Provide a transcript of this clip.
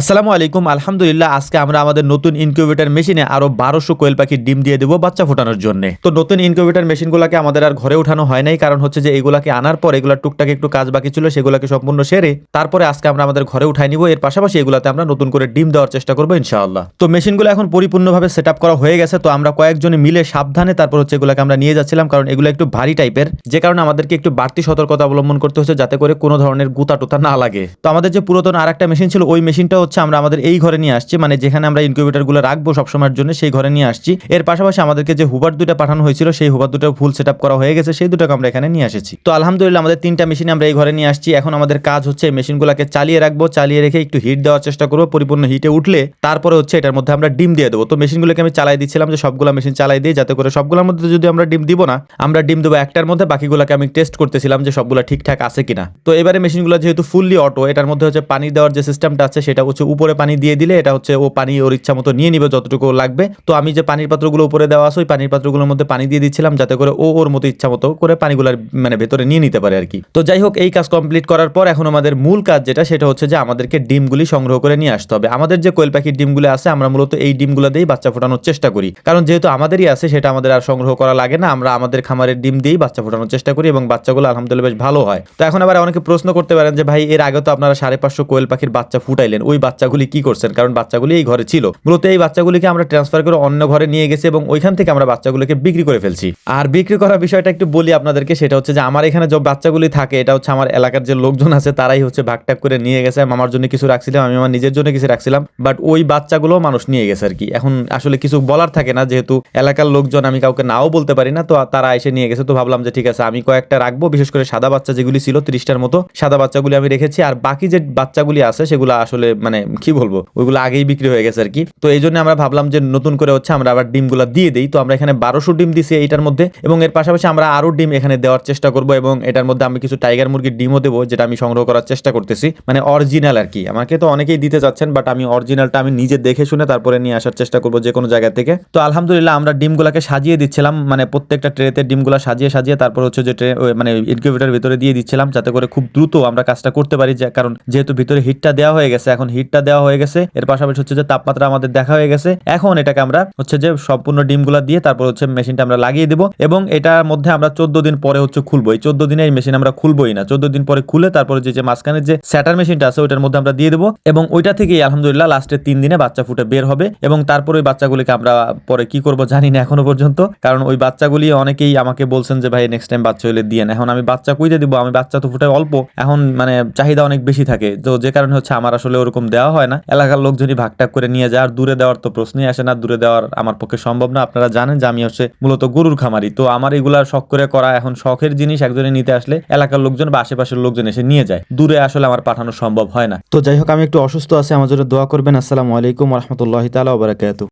আসসালামু আলাইকুম, আলহামদুলিল্লাহ, আজকে আমরা আমাদের নতুন ইনকিউবেটর মেশিনে আরও বারোশো কোয়েল পাখির ডিম দিয়ে দেবো বাচ্চা ফোটানোর জন্য। তো নতুন ইনকিউবেটর মেশিনগুলোকে আমাদের আর ঘরে উঠানো হয় নাই, কারণ হচ্ছে যে এগুলাকে আনার পর এগুলা টুকটাক একটু কাজ বাকি ছিল, সেগুলোকে সম্পূর্ণ সেরে তারপরে আজকে আমরা আমাদের ঘরে উঠাই নিব। এর পাশাপাশি এগুলাতে আমরা নতুন করে ডিম দেওয়ার চেষ্টা করব, ইনশাআল্লাহ। তো মেশিনগুলো এখন পরিপূর্ণভাবে সেট আপ করা হয়ে গেছে, তো আমরা কয়েকজনে মিলে সাবধানে তারপর হচ্ছে এগুলোকে আমরা নিয়ে যাচ্ছিলাম, কারণ এগুলো একটু ভারী টাইপের যে কারণে আমাদেরকে একটু বাড়তি সতর্কতা অবলম্বন করতে হচ্ছে, যাতে করে কোনো ধরনের গুতা টুতা না লাগে। তো আমাদের যে পুরাতন আর একটা মেশিন ছিল, ওই মেশিনটা হচ্ছে আমরা আমাদের এই ঘরে নিয়ে আসছি মানে যেখানে আমরা ইনকিউবেটরগুলো রাখব সবসময়ের জন্য সেই ঘরে নিয়ে আসছি। এর পাশাপাশি আমাদেরকে যে হুবার দুটা পাঠানো হয়েছিল, সেই হুবার দুটো ফুল সেট করা হয়ে গেছে, সেই দুটোকে আমরা এখানে নিয়ে এসেছি। তো আলহামদুলিল্লাহ আমাদের তিনটা মেশিন আমরা এই ঘরে নিয়ে আসছি। এখন আমাদের কাজ হচ্ছে এই মেশিনগুলোকে চালিয়ে রাখব, চালিয়ে রেখে একটু হিট দেওয়ার চেষ্টা করব, পরিপূর্ণ হিটে উঠলে তারপরে হচ্ছে এটার মধ্যে আমরা ডিম দিয়ে দেবো। তো মেশিনগুলোকে আমি চালাই দিচ্ছিলাম যে সবগুলো মেশিন চালাই দিই, যাতে করে সবগুলোর মধ্যে যদি আমরা ডিম দিব না, আমরা ডিম দেবো একটার মধ্যে, বাকিগুলোকে আমি টেস্ট করতেছিলাম যে সবগুলো ঠিকঠাক আছে কিনা। তো এবারে মেশিনগুলো যেহেতু ফুললি অটো এটার মধ্যে হচ্ছে পানি দেওয়ার যে সিস্টেমটা আছে, সেটা হচ্ছে উপরে পানি দিয়ে দিলে এটা হচ্ছে ও পানি ওর ইচ্ছা মতো নিয়ে নিবে যতটুকু লাগবে। তো আমি যে পানির পাত্রগুলো উপরে দেওয়া আছে, ওই পানির পাত্রগুলোর মধ্যে পানি দিয়ে দিচ্ছিলাম যাতে করে ও ওর মতো ইচ্ছা মতো করে পানিগুলার মানে ভেতরে নিয়ে নিতে পারে আর কি। তো যাই হোক, এই কাজ কমপ্লিট করার পর এখন আমাদের মূল কাজ যেটা, সেটা হচ্ছে যে আমাদেরকে ডিমগুলি সংগ্রহ করে নিয়ে আসতে হবে। আমাদের যে কোয়েল পাখির ডিমগুলো আছে, আমরা মূলত এই ডিমগুলো দিয়েই বাচ্চা ফোটানোর চেষ্টা করি। কারণ যেহেতু আমাদেরই আছে, সেটা আমাদের আর সংগ্রহ করা লাগে না, আমরা আমাদের খামারের ডিম দিয়েই বাচ্চা ফোটানোর চেষ্টা করি এবং বাচ্চাগুলো আলহামদুলিল্লাহ বেশ ভালো হয়। তো এখন আবার অনেকে প্রশ্ন করতে পারেন যে, ভাই, এর আগে তো আপনারা সাড়ে পাঁচশো কোয়েল পাখির বাচ্চা ফুটাইলেন, ওই বাচ্চাগুলি কি করছেন? কারণ বাচ্চাগুলি এই ঘরে ছিল। মূলত এই বাচ্চাগুলিকে আমরা ট্রান্সফার করে অন্য ঘরে নিয়ে গেছি এবং ওইখান থেকে আমরা বাচ্চাগুলোকে বিক্রি করে ফেলছি। আর বিক্রি করার বিষয়টা একটু বলি আপনাদেরকে, সেটা হচ্ছে যে আমার এখানে যে বাচ্চাগুলি থাকে, এটা হচ্ছে আমার এলাকার যে লোকজন আছে, তারাই হচ্ছে ভাগটাক করে নিয়ে গেছে। আমার জন্য কিছু রাখছিলাম, আমি আমার নিজের জন্য কিছু রাখছিলাম বাট ওই বাচ্চাগুলো মানুষ নিয়ে গেছে আর কি। এখন আসলে কিছু বলার থাকে না, যেহেতু এলাকার লোকজন আমি কাউকে নাও বলতে পারি না, তো তারা এসে নিয়ে গেছে। তো ভাবলাম যে ঠিক আছে, আমি কয়েকটা রাখব, বিশেষ করে সাদা বাচ্চা যেগুলি ছিল, ত্রিশটার মতো, সাদা বাচ্চাগুলি আমি রেখেছি। আর বাকি যে বাচ্চাগুলি আছে, সেগুলো আসলে মানে কি বলব, ওইগুলো আগেই বিক্রি হয়ে গেছে আর কি তো এই জন্য আমরা ভাবলাম যে নতুন করে হচ্ছে আমরা আবার ডিমগুলো দিয়ে দিই। তো আমরা এখানে বারোশো ডিম দিছি এইটার মধ্যে এবং এর পাশাপাশি আমরা আরও ডিম এখানে দেওয়ার চেষ্টা করব এবং এটার মধ্যে আমি কিছু টাইগার মুরগির ডিমও দেবো, যেটা আমি সংগ্রহ করার চেষ্টা করতেছি। মানে অরিজিনাল আর কি আমাকে তো অনেকেই দিতে চাচ্ছেন বাট আমি অরিজিনালটা আমি নিজে দেখে শুনে তারপরে নিয়ে আসার চেষ্টা করব যে কোনো জায়গা থেকে। তো আলহামদুলিল্লাহ আমরা ডিমগুলোকে সাজিয়ে দিচ্ছিলাম মানে প্রত্যেকটা ট্রেতে ডিমগুলো সাজিয়ে সাজিয়ে তারপর হচ্ছে যে ট্রে মানে ইনকিউবেটার ভিতরে দিয়ে দিচ্ছিলাম, যাতে করে খুব দ্রুত আমরা কাজটা করতে পারি, যে কারণ যেহেতু ভিতরে হিটটা দেওয়া হয়ে গেছে, এখন হিটটা দেওয়া হয়ে গেছে। এর পাশাপাশি হচ্ছে যে তাপমাত্রা আমাদের দেখা হয়ে গেছে। এখন এটাকে আমরা হচ্ছে যে সম্পূর্ণ ডিমগুলো দিয়ে তারপর হচ্ছে মেশিনটা আমরা লাগিয়ে দিব এবং এটার মধ্যে আমরা চোদ্দ দিন পরে হচ্ছে খুলবো। এই চোদ্দ দিনে এই মেশিন আমরা খুলবোই না। চোদ্দ দিন পরে খুলে তারপরে যে মাঝখানের যে স্যাটার মেশিনটা আছে, ওইটার মধ্যে আমরা দিয়ে দেবো এবং ওইটা থেকেই আলহামদুলিল্লাহ লাস্টের তিন দিনে বাচ্চা ফুটে বের হবে এবং তারপর ওই বাচ্চাগুলিকে আমরা পরে কি করব জানি না এখনও পর্যন্ত। কারণ ওই বাচ্চাগুলি অনেকেই আমাকে বলছেন যে, ভাই নেক্সট টাইম বাচ্চা হলে দিয়ে এখন আমি বাচ্চা কুইতে দিব। আমি বাচ্চা তো ফুটে অল্প। এখন মানে চাহিদা অনেক বেশি থাকে। তো যে কারণে হচ্ছে আমার আসলে ওরকম দেওয়া হয় না। এলাকার লোকজনই ভাগটা করে নিয়ে যায়, আর দূরে দেওয়ার তো প্রশ্নই আসে না, দূরে দেওয়ার আমার পক্ষে সম্ভব না। আপনারা জানেন যে আমি হচ্ছে মূলত গরুর খামারি। তো আমার এগুলা শখ করে করা এখন শখের জিনিস একজনে নিতে আসলে এলাকার লোকজন বা আশেপাশের লোকজন এসে নিয়ে যায়। দূরে আসলে আমার পাঠানো সম্ভব হয় না। তো যাই হোক, আমি একটু অসুস্থ আছি, আমার জন্য দোয়া করবেন। আসসালামু আলাইকুম রহমতুল্লাহ তালা ওবরাকাতু